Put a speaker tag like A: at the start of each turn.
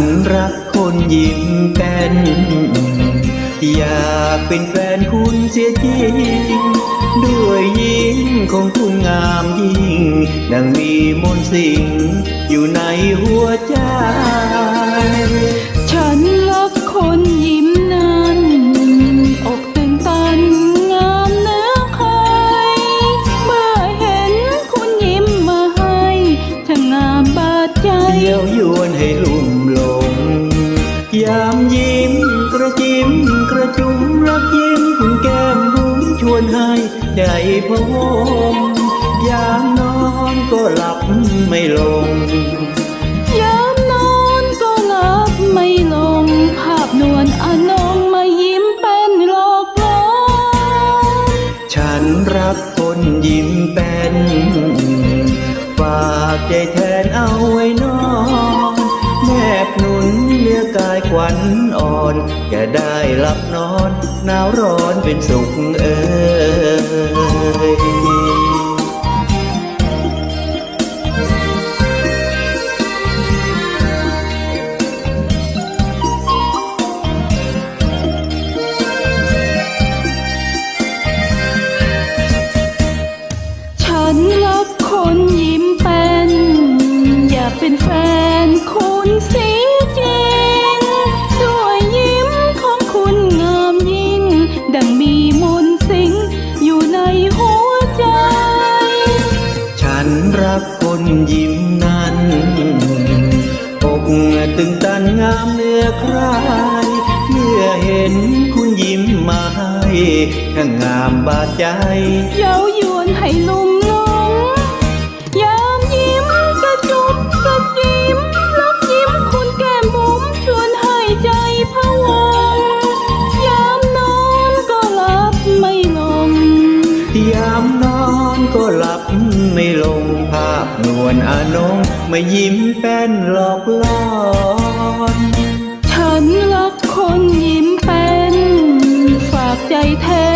A: นรักคนยิ้มแป้น อยากเป็นแฟนคุณเสียจริง ด้วยยิ้มของคุณงามยิ่ง ดังมีมนต์สิ่ง อยู่ในหัวใจ
B: ฉันรักคนยิ้มนั้น อกตื่นตันงามเนื้อใครเมื่อเห็นคุณยิ้มมาให้ช่างงามบาดใจ
A: เย้ายวยวนให้ลุ่ พะวงยามนอนก็หลับไม่ลง
B: ยามนอนก็หลับไม่ลง ภาพนวลอนงมายิ้มเป็นหลอกลวง
A: ฉันรักคนยิ้มเป็นฝากใจแทนเอาไว้นอนแนบหนุนเนื้อกายขวัญอ่อน อย่าได้หลับนอนหนาวร้อนเป็นสุขเอ่ย
B: เป็นแฟนคุณเสียจริงด้วยยิ้มของคุณงามยิ่ง ดังมีมนต์สิงอยู่ในหัวใจ
A: ฉันรักคนยิ้มนั้นอกตึงตันงามเนื้อใคร เมื่อเห็นคุณยิ้มมาให้ทั้งงามบาดใจ
B: เย้ายวนให้ลุ่ม
A: อนก็หลับไม่ลงภาพนวลอานงไม่ยิ้มแป้นหลอกล่อน
B: ฉันรักคนยิ้มเป็น ฝากใจแท้